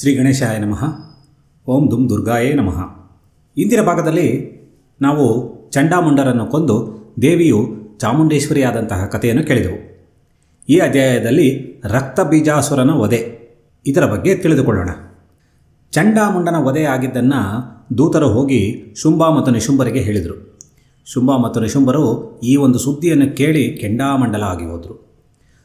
ಶ್ರೀ ಗಣೇಶಾಯ ನಮಃ. ಓಂ ದುಮ್ ದುರ್ಗಾಯೇ ನಮಃ. ಇಂದಿನ ಭಾಗದಲ್ಲಿ ನಾವು ಚಂಡಾಮುಂಡರನ್ನು ಕೊಂದು ದೇವಿಯು ಚಾಮುಂಡೇಶ್ವರಿಯಾದಂತಹ ಕಥೆಯನ್ನು ಕೇಳಿದೆವು. ಈ ಅಧ್ಯಾಯದಲ್ಲಿ ರಕ್ತ ಬೀಜಾಸುರನ ವಧೆ ಇದರ ಬಗ್ಗೆ ತಿಳಿದುಕೊಳ್ಳೋಣ. ಚಂಡಾಮುಂಡನ ವಧೆ ಆಗಿದ್ದನ್ನು ದೂತರು ಹೋಗಿ ಶುಂಭ ಮತ್ತು ನಿಶುಂಬರಿಗೆ ಹೇಳಿದರು. ಶುಂಭ ಮತ್ತು ನಿಶುಂಬರು ಈ ಒಂದು ಸುದ್ದಿಯನ್ನು ಕೇಳಿ ಕೆಂಡಾಮಂಡಲ ಆಗಿ ಹೋದರು.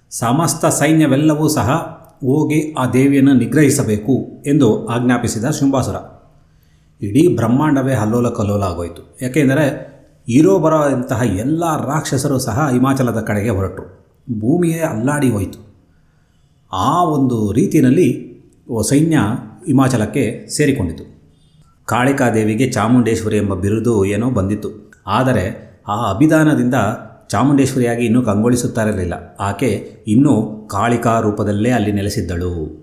ಸಮಸ್ತ ಸೈನ್ಯವೆಲ್ಲವೂ ಸಹ ಹೋಗಿ ಆ ದೇವಿಯನ್ನು ನಿಗ್ರಹಿಸಬೇಕು ಎಂದು ಆಜ್ಞಾಪಿಸಿದ ಶುಂಭಾಸುರ. ಇಡೀ ಬ್ರಹ್ಮಾಂಡವೇ ಹಲ್ಲೋಲ ಕಲ್ಲೋಲ ಆಗೋಯಿತು. ಯಾಕೆಂದರೆ ಇರೋ ಬರೋ ಇಂತಹ ಎಲ್ಲ ರಾಕ್ಷಸರು ಸಹ ಹಿಮಾಚಲದ ಕಡೆಗೆ ಹೊರಟರು. ಭೂಮಿಯೇ ಅಲ್ಲಾಡಿ ಹೋಯಿತು. ಆ ಒಂದು ರೀತಿಯಲ್ಲಿ ಸೈನ್ಯ ಹಿಮಾಚಲಕ್ಕೆ ಸೇರಿಕೊಂಡಿತು. ಕಾಳಿಕಾದೇವಿಗೆ ಚಾಮುಂಡೇಶ್ವರಿ ಎಂಬ ಬಿರುದು ಏನೋ ಬಂದಿತ್ತು. ಆದರೆ ಆ ಅಭಿದಾನದಿಂದ ಚಾಮುಂಡೇಶ್ವರಿಯಾಗಿ ಇನ್ನೂ ಕಂಗೊಳಿಸುತ್ತಾರಿರಲಿಲ್ಲ ಆಕೆ ಇನ್ನೂ ಕಾಳಿಕಾ ರೂಪದಲ್ಲೇ ಅಲ್ಲಿ ನೆಲೆಸಿದ್ದಳು.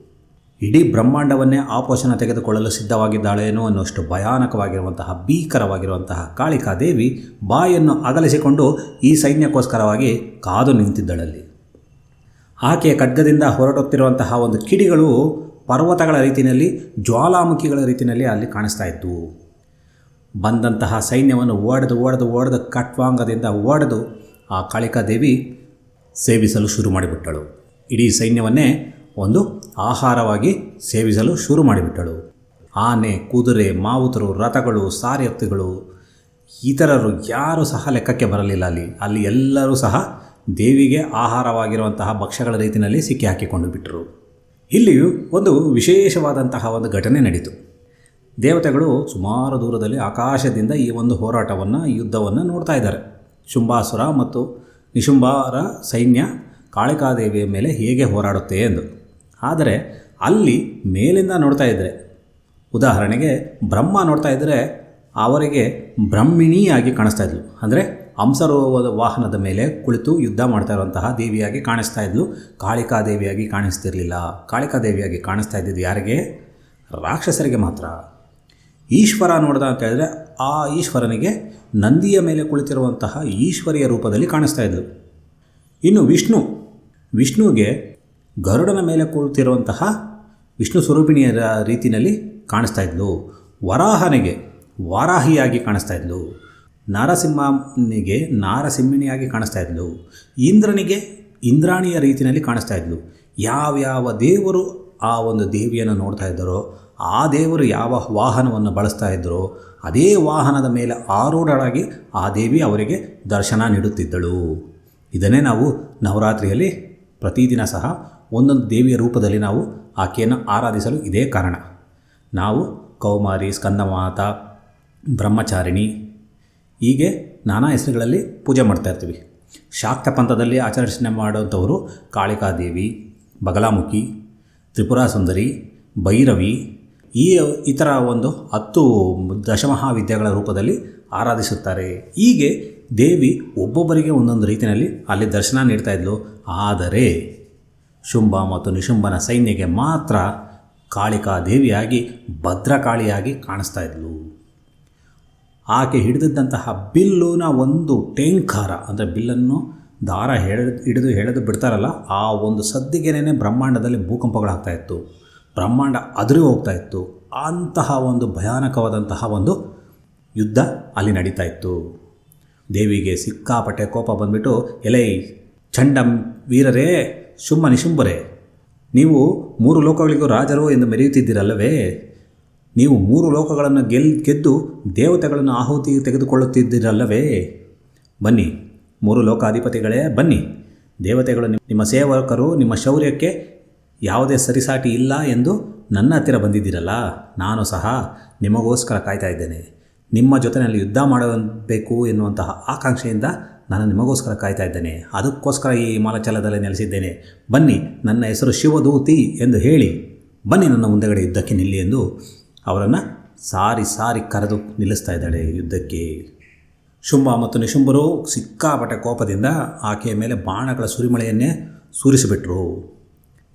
ಇಡೀ ಬ್ರಹ್ಮಾಂಡವನ್ನೇ ಆಪೋಷಣ ತೆಗೆದುಕೊಳ್ಳಲು ಸಿದ್ಧವಾಗಿದ್ದಾಳೇನೋ ಅನ್ನುವಷ್ಟು ಭಯಾನಕವಾಗಿರುವಂತಹ, ಭೀಕರವಾಗಿರುವಂತಹ ಕಾಳಿಕಾದೇವಿ ಬಾಯನ್ನು ಅಗಲಿಸಿಕೊಂಡು ಈ ಸೈನ್ಯಕ್ಕೋಸ್ಕರವಾಗಿ ಕಾದು ನಿಂತಿದ್ದಳಲ್ಲಿ. ಆಕೆಯ ಖಡ್ಗದಿಂದ ಹೊರಟುತ್ತಿರುವಂತಹ ಒಂದು ಕಿಡಿಗಳು ಪರ್ವತಗಳ ರೀತಿಯಲ್ಲಿ, ಜ್ವಾಲಾಮುಖಿಗಳ ರೀತಿಯಲ್ಲಿ ಅಲ್ಲಿ ಕಾಣಿಸ್ತಾ ಇತ್ತು. ಬಂದಂತಹ ಸೈನ್ಯವನ್ನು ಓಡದು ಓಡದು ಓಡೆದು ಕಟ್ವಾಂಗದಿಂದ ಓಡೆದು ಆ ಕಾಳಿಕಾದೇವಿ ಸೇವಿಸಲು ಶುರು ಮಾಡಿಬಿಟ್ಟಳು. ಇಡೀ ಸೈನ್ಯವನ್ನೇ ಒಂದು ಆಹಾರವಾಗಿ ಸೇವಿಸಲು ಶುರು ಮಾಡಿಬಿಟ್ಟಳು. ಆನೆ, ಕುದುರೆ, ಮಾವುತರು, ರಥಗಳು ಸಾರಿಯತ್ತುಗಳು ಇತರರು ಯಾರೂ ಸಹ ಲೆಕ್ಕಕ್ಕೆ ಬರಲಿಲ್ಲ ಅಲ್ಲಿ. ಅಲ್ಲಿ ಎಲ್ಲರೂ ಸಹ ದೇವಿಗೆ ಆಹಾರವಾಗಿರುವಂತಹ ಭಕ್ಷ್ಯಗಳ ರೀತಿಯಲ್ಲಿ ಸಿಕ್ಕಿ ಹಾಕಿಕೊಂಡು ಬಿಟ್ಟರು ಇಲ್ಲಿಯೂ ಒಂದು ವಿಶೇಷವಾದಂತಹ ಒಂದು ಘಟನೆ ನಡೀತು. ದೇವತೆಗಳು ಸುಮಾರು ದೂರದಲ್ಲಿ ಆಕಾಶದಿಂದ ಈ ಒಂದು ಹೋರಾಟವನ್ನು, ಯುದ್ಧವನ್ನು ನೋಡ್ತಾ ಇದ್ದಾರೆ. ಶುಂಭಾಸುರ ಮತ್ತು ನಿಶುಂಭಾರ ಸೈನ್ಯ ಕಾಳಿಕಾದೇವಿಯ ಮೇಲೆ ಹೇಗೆ ಹೋರಾಡುತ್ತೆ ಎಂದು. ಆದರೆ ಅಲ್ಲಿ ಮೇಲಿಂದ ನೋಡ್ತಾ ಇದ್ದರೆ ಉದಾಹರಣೆಗೆ ಬ್ರಹ್ಮ ನೋಡ್ತಾ ಇದ್ದರೆ ಅವರಿಗೆ ಬ್ರಹ್ಮಿಣಿಯಾಗಿ ಕಾಣಿಸ್ತಾ ಇದ್ಲು. ಅಂದರೆ ಹಂಸರೋವದ ವಾಹನದ ಮೇಲೆ ಕುಳಿತು ಯುದ್ಧ ಮಾಡ್ತಾ ಇರುವಂತಹ ದೇವಿಯಾಗಿ ಕಾಣಿಸ್ತಾ ಇದ್ಲು. ಕಾಳಿಕಾದೇವಿಯಾಗಿ ಕಾಣಿಸ್ತಿರಲಿಲ್ಲ. ಕಾಳಿಕಾದೇವಿಯಾಗಿ ಕಾಣಿಸ್ತಾ ಇದ್ದಿದ್ದು ಯಾರಿಗೆ? ರಾಕ್ಷಸರಿಗೆ ಮಾತ್ರ. ಈಶ್ವರ ನೋಡ್ದ ಅಂತ ಹೇಳಿದ್ರೆ ಆ ಈಶ್ವರನಿಗೆ ನಂದಿಯ ಮೇಲೆ ಕುಳಿತಿರುವಂತಹ ಈಶ್ವರಿಯ ರೂಪದಲ್ಲಿ ಕಾಣಿಸ್ತಾ ಇದ್ದರು ಇನ್ನು ವಿಷ್ಣು ವಿಷ್ಣುವಿಗೆ ಗರುಡನ ಮೇಲೆ ಕುಳಿತಿರುವಂತಹ ವಿಷ್ಣು ಸ್ವರೂಪಿಣಿಯ ರೀತಿಯಲ್ಲಿ ಕಾಣಿಸ್ತಾ ಇದ್ಲು. ವರಾಹನಿಗೆ ವಾರಾಹಿಯಾಗಿ ಕಾಣಿಸ್ತಾ ಇದ್ಲು. ನಾರಸಿಂಹನಿಗೆ ನಾರಸಿಂಹಿಣಿಯಾಗಿ ಕಾಣಿಸ್ತಾ ಇದ್ಲು. ಇಂದ್ರನಿಗೆ ಇಂದ್ರಾಣಿಯ ರೀತಿಯಲ್ಲಿ ಕಾಣಿಸ್ತಾ ಇದ್ಲು. ಯಾವ್ಯಾವ ದೇವರು ಆ ಒಂದು ದೇವಿಯನ್ನು ನೋಡ್ತಾ ಇದ್ದರೋ ಆ ದೇವರು ಯಾವ ವಾಹನವನ್ನು ಬಳಸ್ತಾ ಇದ್ದರೋ ಅದೇ ವಾಹನದ ಮೇಲೆ ಆರೂಢಳಾಗಿ ಆ ದೇವಿ ಅವರಿಗೆ ದರ್ಶನ ನೀಡುತ್ತಿದ್ದಳು. ಇದನ್ನೇ ನಾವು ನವರಾತ್ರಿಯಲ್ಲಿ ಪ್ರತಿದಿನ ಸಹ ಒಂದೊಂದು ದೇವಿಯ ರೂಪದಲ್ಲಿ ನಾವು ಆಕೆಯನ್ನು ಆರಾಧಿಸಲು ಇದೇ ಕಾರಣ. ನಾವು ಕೌಮಾರಿ, ಸ್ಕಂದಮಾತ, ಬ್ರಹ್ಮಚಾರಿಣಿ, ಹೀಗೆ ನಾನಾ ಹೆಸರುಗಳಲ್ಲಿ ಪೂಜೆ ಮಾಡ್ತಾ ಇರ್ತೀವಿ. ಶಾಕ್ತ ಪಂಥದಲ್ಲಿ ಆಚರಣೆ ಮಾಡುವಂಥವರು ಕಾಳಿಕಾದೇವಿ, ಬಗಲಾಮುಖಿ ತ್ರಿಪುರಾ ಸುಂದರಿ ಭೈರವಿ ಈ ಇತರ ಒಂದು ಹತ್ತು ದಶಮಹಾವಿದ್ಯೆಗಳ ರೂಪದಲ್ಲಿ ಆರಾಧಿಸುತ್ತಾರೆ. ಹೀಗೆ ದೇವಿ ಒಬ್ಬೊಬ್ಬರಿಗೆ ಒಂದೊಂದು ರೀತಿಯಲ್ಲಿ ಅಲ್ಲಿ ದರ್ಶನ ನೀಡ್ತಾ ಇದ್ಲು. ಆದರೆ ಶುಂಭ ಮತ್ತು ನಿಶುಂಭನ ಸೈನ್ಯಕ್ಕೆ ಮಾತ್ರ ಕಾಳಿಕಾ ದೇವಿಯಾಗಿ, ಭದ್ರಕಾಳಿಯಾಗಿ ಕಾಣಿಸ್ತಾ ಇದ್ಲು. ಆಕೆ ಹಿಡಿದಿದ್ದಂತಹ ಬಿಲ್ಲುನ ಒಂದು ಟೇಂಕಾರ ಅಂದರೆ ಬಿಲ್ಲನ್ನು ದಾರ ಹೇಳ ಹಿಡಿದು ಹೇಳದು ಬಿಡ್ತಾರಲ್ಲ, ಆ ಒಂದು ಸದ್ದಿಗೆನೇ ಬ್ರಹ್ಮಾಂಡದಲ್ಲಿ ಭೂಕಂಪಗಳಾಗ್ತಾ ಇತ್ತು. ಬ್ರಹ್ಮಾಂಡ ಅದುರಿ ಹೋಗ್ತಾ ಇತ್ತು. ಅಂತಹ ಒಂದು ಭಯಾನಕವಾದಂತಹ ಒಂದು ಯುದ್ಧ ಅಲ್ಲಿ ನಡೀತಾ ಇತ್ತು. ದೇವಿಗೆ ಸಿಕ್ಕಾಪಟ್ಟೆ ಕೋಪ ಬಂದ್ಬಿಟ್ಟು, ಎಲೈ ಚಂಡಂ ವೀರರೇ, ಶುಂಭ ನಿಶುಂಭರೇ, ನೀವು ಮೂರು ಲೋಕಗಳಿಗೂ ರಾಜರು ಎಂದು ಮೆರೆಯುತ್ತಿದ್ದೀರಲ್ಲವೇ? ನೀವು ಮೂರು ಲೋಕಗಳನ್ನು ಗೆಲ್, ಗೆದ್ದು ದೇವತೆಗಳನ್ನು ಆಹುತಿ ತೆಗೆದುಕೊಳ್ಳುತ್ತಿದ್ದೀರಲ್ಲವೇ? ಬನ್ನಿ, ಮೂರು ಲೋಕಾಧಿಪತಿಗಳೇ, ಬನ್ನಿ. ದೇವತೆಗಳು ನಿಮ್ಮ ಸೇವಕರು ನಿಮ್ಮ ಶೌರ್ಯಕ್ಕೆ ಯಾವುದೇ ಸರಿಸಾಟಿ ಇಲ್ಲ ಎಂದು ನನ್ನ ಹತ್ತಿರ ಬಂದಿದ್ದೀರಲ್ಲ, ನಾನು ಸಹ ನಿಮಗೋಸ್ಕರ ಕಾಯ್ತಾ ಇದ್ದೇನೆ. ನಿಮ್ಮ ಜೊತೆಯಲ್ಲಿ ಯುದ್ಧ ಮಾಡಬೇಕು ಎನ್ನುವಂತಹ ಆಕಾಂಕ್ಷೆಯಿಂದ ನಾನು ನಿಮಗೋಸ್ಕರ ಕಾಯ್ತಾ ಇದ್ದೇನೆ. ಅದಕ್ಕೋಸ್ಕರ ಈ ಮಾಲಚಲದಲ್ಲಿ ನೆಲೆಸಿದ್ದೇನೆ. ಬನ್ನಿ, ನನ್ನ ಹೆಸರು ಶಿವದೂತಿ ಎಂದು ಹೇಳಿ, ಬನ್ನಿ ನನ್ನ ಮುಂದೆಗಡೆ ಯುದ್ಧಕ್ಕೆ ನಿಲ್ಲಿ ಎಂದು ಅವರನ್ನು ಸಾರಿ ಸಾರಿ ಕರೆದು ನಿಲ್ಲಿಸ್ತಾ ಇದ್ದಾಳೆ ಯುದ್ಧಕ್ಕೆ. ಶುಂಭ ಮತ್ತು ನಿಶುಂಭರು ಸಿಕ್ಕಾಪಟ್ಟೆ ಕೋಪದಿಂದ ಆಕೆಯ ಮೇಲೆ ಬಾಣಗಳ ಸುರಿಮಳೆಯನ್ನೇ ಸುರಿಸಿಬಿಟ್ರು.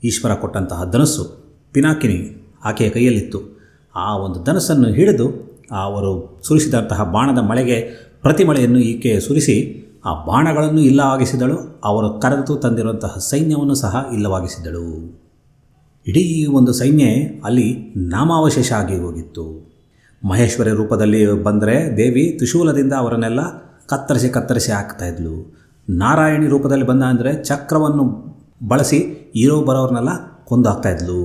ಈಶ್ವರ ಕೊಟ್ಟಂತಹ ಧನಸ್ಸು ಪಿನಾಕಿನಿ ಆಕೆಯ ಕೈಯಲ್ಲಿತ್ತು. ಆ ಒಂದು ಧನಸ್ಸನ್ನು ಹಿಡಿದು ಅವರು ಸುರಿಸಿದಂತಹ ಬಾಣದ ಮಳೆಗೆ ಪ್ರತಿಮಳೆಯನ್ನು ಈಕೆ ಸುರಿಸಿ ಆ ಬಾಣಗಳನ್ನು ಇಲ್ಲವಾಗಿಸಿದಳು ಅವರು ಕರೆದು ತಂದಿರುವಂತಹ ಸೈನ್ಯವನ್ನು ಸಹ ಇಲ್ಲವಾಗಿಸಿದಳು. ಇಡೀ ಒಂದು ಸೈನ್ಯ ಅಲ್ಲಿ ನಾಮಾವಶೇಷ ಆಗಿ ಹೋಗಿತ್ತು. ಮಹೇಶ್ವರಿ ರೂಪದಲ್ಲಿ ಬಂದರೆ ದೇವಿ ತ್ರಿಶೂಲದಿಂದ ಅವರನ್ನೆಲ್ಲ ಕತ್ತರಿಸಿ ಕತ್ತರಿಸಿ ಹಾಕ್ತಾಯಿದ್ಲು ನಾರಾಯಣಿ ರೂಪದಲ್ಲಿ ಬಂದ ಅಂದರೆ ಚಕ್ರವನ್ನು ಬಳಸಿ ಇರೋ ಬರೋರ್ನೆಲ್ಲ ಕೊಂದು ಹಾಕ್ತಾಯಿದ್ಲು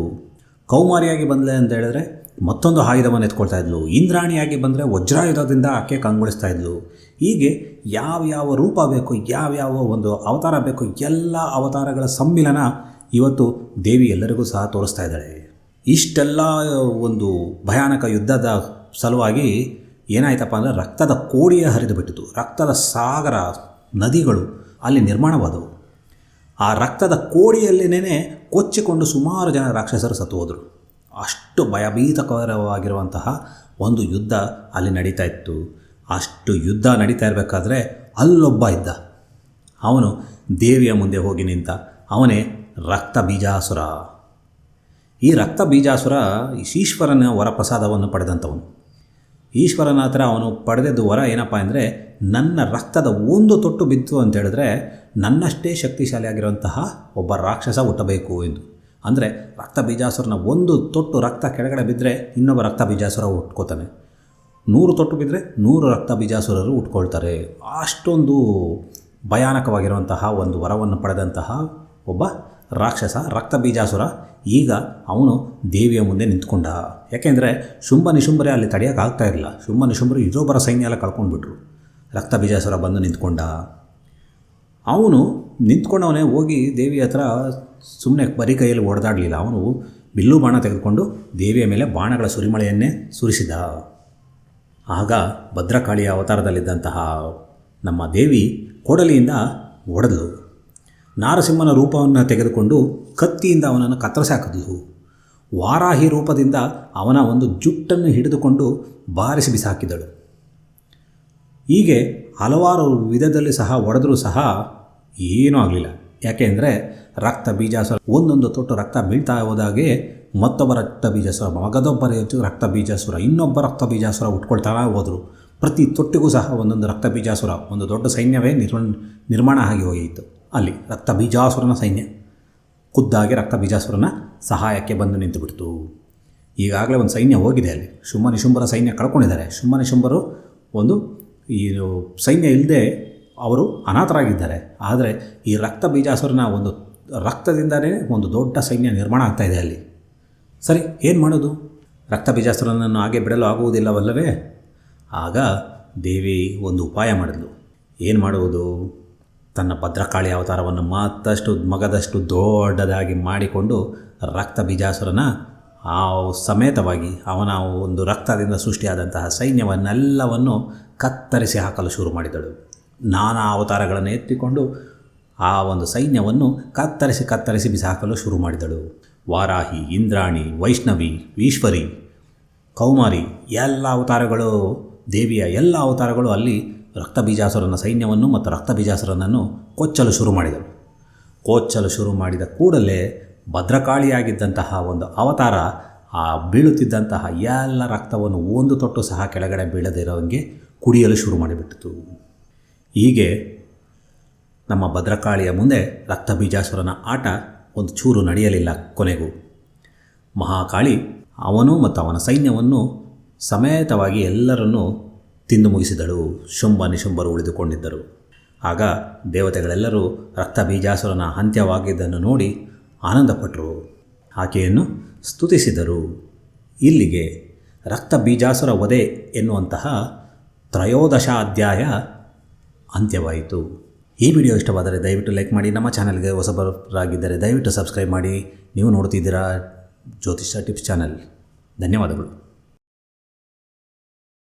ಕೌಮಾರಿಯಾಗಿ ಬಂದಲೆ ಅಂತ ಹೇಳಿದ್ರೆ ಮತ್ತೊಂದು ಆಯುಧವನ್ನು ಎತ್ಕೊಳ್ತಾ ಇದ್ಲು. ಇಂದ್ರಾಣಿಯಾಗಿ ಬಂದರೆ ವಜ್ರಾಯುಧದಿಂದ ಆಕೆ ಕಂಗೊಳಿಸ್ತಾ ಇದ್ಲು. ಹೀಗೆ ಯಾವ್ಯಾವ ರೂಪ ಬೇಕು ಯಾವ್ಯಾವ ಒಂದು ಅವತಾರ ಬೇಕು, ಎಲ್ಲ ಅವತಾರಗಳ ಸಮ್ಮಿಲನ ಇವತ್ತು ದೇವಿ ಎಲ್ಲರಿಗೂ ಸಹ ತೋರಿಸ್ತಾ ಇದ್ದಾಳೆ. ಇಷ್ಟೆಲ್ಲ ಒಂದು ಭಯಾನಕ ಯುದ್ಧದ ಸಲುವಾಗಿ ಏನಾಯ್ತಪ್ಪ ಅಂದರೆ ರಕ್ತದ ಕೋಡಿಯೇ ಹರಿದು ಬಿಟ್ಟಿತು. ರಕ್ತದ ಸಾಗರ, ನದಿಗಳು ಅಲ್ಲಿ ನಿರ್ಮಾಣವಾದವು. ಆ ರಕ್ತದ ಕೋಡಿಯಲ್ಲೇನೇ ಕೊಚ್ಚಿಕೊಂಡು ಸುಮಾರು ಜನ ರಾಕ್ಷಸರು ಸತ್ತು ಹೋದರು. ಅಷ್ಟು ಭಯಭೀತಕರವಾಗಿರುವಂತಹ ಒಂದು ಯುದ್ಧ ಅಲ್ಲಿ ನಡೀತಾ ಇತ್ತು. ಅಷ್ಟು ಯುದ್ಧ ನಡೀತಾ ಇರಬೇಕಾದ್ರೆ ಅಲ್ಲೊಬ್ಬ ಇದ್ದ. ಅವನು ದೇವಿಯ ಮುಂದೆ ಹೋಗಿ ನಿಂತ, ಅವನೇ ರಕ್ತ ಬೀಜಾಸುರ. ಈ ರಕ್ತ ಬೀಜಾಸುರ ಈಶ್ವರನ ವರಪ್ರಸಾದವನ್ನು ಪಡೆದಂಥವನು. ಈಶ್ವರನ ಹತ್ರ ಅವನು ಪಡೆದದ್ದು ವರ ಏನಪ್ಪ ಅಂದರೆ, ನನ್ನ ರಕ್ತದ ಒಂದು ತೊಟ್ಟು ಬಿತ್ತು ಅಂತ ಹೇಳಿದ್ರೆ, ನನ್ನಷ್ಟೇ ಶಕ್ತಿಶಾಲಿಯಾಗಿರುವಂತಹ ಒಬ್ಬ ರಾಕ್ಷಸ ಹುಟ್ಟಬೇಕು ಎಂದು. ಅಂದರೆ, ರಕ್ತ ಬೀಜಾಸುರನ ಒಂದು ತೊಟ್ಟು ರಕ್ತ ಕೆಳಗಡೆ ಬಿದ್ದರೆ ಇನ್ನೊಬ್ಬ ರಕ್ತ ಬೀಜಾಸುರ ಉಟ್ಕೋತಾನೆ. ನೂರು ತೊಟ್ಟು ಬಿದ್ದರೆ ನೂರು ರಕ್ತ ಬೀಜಾಸುರರು ಉಟ್ಕೊಳ್ತಾರೆ. ಅಷ್ಟೊಂದು ಭಯಾನಕವಾಗಿರುವಂತಹ ಒಂದು ವರವನ್ನು ಪಡೆದಂತಹ ಒಬ್ಬ ರಾಕ್ಷಸ, ರಕ್ತ ಬೀಜಾಸುರ, ಈಗ ಅವನು ದೇವಿಯ ಮುಂದೆ ನಿಂತ್ಕೊಂಡ. ಯಾಕೆಂದರೆ ಶುಂಭ ನಿಶುಂಭರೇ ಅಲ್ಲಿ ತಡೆಯೋಕ್ಕಾಗ್ತಾ ಇರಲಿಲ್ಲ. ಶುಂಭ ನಿಶುಂಭರು ಇದೊಬ್ಬರ ಸೈನ್ಯ ಎಲ್ಲ ಕಳ್ಕೊಂಡ್ಬಿಟ್ರು ರಕ್ತ ಬೀಜಾಸುರ ಬಂದು ನಿಂತ್ಕೊಂಡ. ಅವನು ನಿಂತ್ಕೊಂಡವನೇ ಹೋಗಿ ದೇವಿ ಹತ್ರ ಸುಮ್ಮನೆ ಬರಿ ಕೈಯಲ್ಲಿ ಹೊಡೆದಾಡಲಿಲ್ಲ ಅವನು ಬಿಲ್ಲು ಬಾಣ ತೆಗೆದುಕೊಂಡು ದೇವಿಯ ಮೇಲೆ ಬಾಣಗಳ ಸುರಿಮಳೆಯನ್ನೇ ಸುರಿಸಿದ. ಆಗ ಭದ್ರಕಾಳಿಯ ಅವತಾರದಲ್ಲಿದ್ದಂತಹ ನಮ್ಮ ದೇವಿ ಕೊಡಲಿಯಿಂದ ಒಡೆದಳು ನಾರಸಿಂಹನ ರೂಪವನ್ನು ತೆಗೆದುಕೊಂಡು ಕತ್ತಿಯಿಂದ ಅವನನ್ನು ಕತ್ತರಿಸಿ ಹಾಕಿದ್ಲು ವಾರಾಹಿ ರೂಪದಿಂದ ಅವನ ಒಂದು ಜುಟ್ಟನ್ನು ಹಿಡಿದುಕೊಂಡು ಬಾರಿಸಿ ಬಿಸಾಕಿದಳು. ಹೀಗೆ ಹಲವಾರು ವಿಧದಲ್ಲಿ ಸಹ ಒಡೆದರೂ ಸಹ ಏನೂ ಆಗಲಿಲ್ಲ. ಯಾಕೆಂದರೆ ರಕ್ತ ಬೀಜಾಸುರ, ಒಂದೊಂದು ತೊಟ್ಟು ರಕ್ತ ಬೀಳ್ತಾ ಹೋದಾಗೆ ಮತ್ತೊಬ್ಬ ರಕ್ತ ಬೀಜಾಸುರ, ಮಗದೊಬ್ಬರ ರಕ್ತ ಬೀಜಾಸುರ, ಇನ್ನೊಬ್ಬ ರಕ್ತ ಬೀಜಾಸುರ ಉಟ್ಕೊಳ್ತಾ ಹೋದರು. ಪ್ರತಿ ತೊಟ್ಟಿಗೂ ಸಹ ಒಂದೊಂದು ರಕ್ತ ಬೀಜಾಸುರ, ಒಂದು ದೊಡ್ಡ ಸೈನ್ಯವೇ ನಿರ್ಮ ನಿರ್ಮಾಣ ಆಗಿ ಹೋಗಿತ್ತು. ಅಲ್ಲಿ ರಕ್ತ ಬೀಜಾಸುರನ ಸೈನ್ಯ. ಖುದ್ದಾಗಿ ರಕ್ತ ಬೀಜಾಸುರನ ಸಹಾಯಕ್ಕೆ ಬಂದು ನಿಂತು ಬಿಡ್ತು. ಈಗಾಗಲೇ ಒಂದು ಸೈನ್ಯ ಹೋಗಿದೆ ಅಲ್ಲಿ. ಶುಂಭ ನಿಶುಂಭರ ಸೈನ್ಯ ಕಳ್ಕೊಂಡಿದ್ದಾರೆ. ಶುಂಭ ನಿಶುಂಭರು ಒಂದು ಈ ಸೈನ್ಯ ಇಲ್ಲದೆ ಅವರು ಅನಾಥರಾಗಿದ್ದಾರೆ. ಆದರೆ ಈ ರಕ್ತ ಬೀಜಾಸುರನ ಒಂದು ರಕ್ತದಿಂದಲೇ ಒಂದು ದೊಡ್ಡ ಸೈನ್ಯ ನಿರ್ಮಾಣ ಆಗ್ತಾಯಿದೆ ಅಲ್ಲಿ. ಸರಿ, ಏನು ಮಾಡೋದು? ರಕ್ತ ಬೀಜಾಸುರನನ್ನು ಹಾಗೆ ಬಿಡಲು ಆಗುವುದಿಲ್ಲವಲ್ಲವೇ? ಆಗ ದೇವಿ ಒಂದು ಉಪಾಯ ಮಾಡಿದ್ಲು. ಏನು ಮಾಡುವುದು? ತನ್ನ ಭದ್ರಕಾಳಿ ಅವತಾರವನ್ನು ಮತ್ತಷ್ಟು ಮಗದಷ್ಟು ದೊಡ್ಡದಾಗಿ ಮಾಡಿಕೊಂಡು ರಕ್ತ ಬೀಜಾಸುರನ ಆ ಸಮೇತವಾಗಿ ಅವನ ಒಂದು ರಕ್ತದಿಂದ ಸೃಷ್ಟಿಯಾದಂತಹ ಸೈನ್ಯವನ್ನೆಲ್ಲವನ್ನು ಕತ್ತರಿಸಿ ಹಾಕಲು ಶುರು ಮಾಡಿದಳು. ನಾನಾ ಅವತಾರಗಳನ್ನು ಎತ್ತಿಕೊಂಡು ಆ ಒಂದು ಸೈನ್ಯವನ್ನು ಕತ್ತರಿಸಿ ಕತ್ತರಿಸಿ ಬಿಸಾಕಲು ಶುರು ಮಾಡಿದಳು. ವಾರಾಹಿ, ಇಂದ್ರಾಣಿ, ವೈಷ್ಣವಿ, ಈಶ್ವರಿ, ಕೌಮಾರಿ, ಎಲ್ಲ ಅವತಾರಗಳು, ದೇವಿಯ ಎಲ್ಲ ಅವತಾರಗಳು ಅಲ್ಲಿ ರಕ್ತ ಬೀಜಾಸುರನ ಸೈನ್ಯವನ್ನು ಮತ್ತು ರಕ್ತ ಬೀಜಾಸುರನನ್ನು ಕೊಚ್ಚಲು ಶುರು ಮಾಡಿದರು ಕೊಚ್ಚಲು ಶುರು ಮಾಡಿದ ಕೂಡಲೇ ಭದ್ರಕಾಳಿಯಾಗಿದ್ದಂತಹ ಒಂದು ಅವತಾರ, ಆ ಬೀಳುತ್ತಿದ್ದಂತಹ ಎಲ್ಲ ರಕ್ತವನ್ನು ಒಂದು ತೊಟ್ಟು ಸಹ ಕೆಳಗಡೆ ಬೀಳದಿರೋಂಗೆ ಕುಡಿಯಲು ಶುರು ಮಾಡಿಬಿಟ್ಟಿತು. ಹೀಗೆ ನಮ್ಮ ಭದ್ರಕಾಳಿಯ ಮುಂದೆ ರಕ್ತ ಬೀಜಾಸುರನ ಆಟ ಒಂದು ಚೂರು ನಡೆಯಲಿಲ್ಲ ಕೊನೆಗೂ. ಮಹಾಕಾಳಿ ಅವನು ಮತ್ತು ಅವನ ಸೈನ್ಯವನ್ನು ಸಮೇತವಾಗಿ ಎಲ್ಲರನ್ನೂ ತಿಂದು ಮುಗಿಸಿದಳು. ಶುಂಭ ನಿಶುಂಭರು ಉಳಿದುಕೊಂಡಿದ್ದರು. ಆಗ ದೇವತೆಗಳೆಲ್ಲರೂ ರಕ್ತ ಬೀಜಾಸುರನ ಅಂತ್ಯವಾಗಿದ್ದನ್ನು ನೋಡಿ ಆನಂದಪಟ್ಟರು. ಆಕೆಯನ್ನು ಸ್ತುತಿಸಿದರು. ಇಲ್ಲಿಗೆ ರಕ್ತ ಬೀಜಾಸುರ ವಧೆ ಎನ್ನುವಂತಹ ತ್ರಯೋದಶ ಅಧ್ಯಾಯ ಅಂತ್ಯವಾಯಿತು. ಈ ವಿಡಿಯೋ ಇಷ್ಟವಾದರೆ ದಯವಿಟ್ಟು ಲೈಕ್ ಮಾಡಿ, ನಮ್ಮ ಚಾನಲ್ಗೆ ಹೊಸಬರಾಗಿದ್ದರೆ ದಯವಿಟ್ಟು ಸಬ್ಸ್ಕ್ರೈಬ್ ಮಾಡಿ. ನೀವು ನೋಡ್ತಿದ್ದೀರಾ ಜ್ಯೋತಿಷ ಟಿಪ್ಸ್ ಚಾನಲ್. ಧನ್ಯವಾದಗಳು.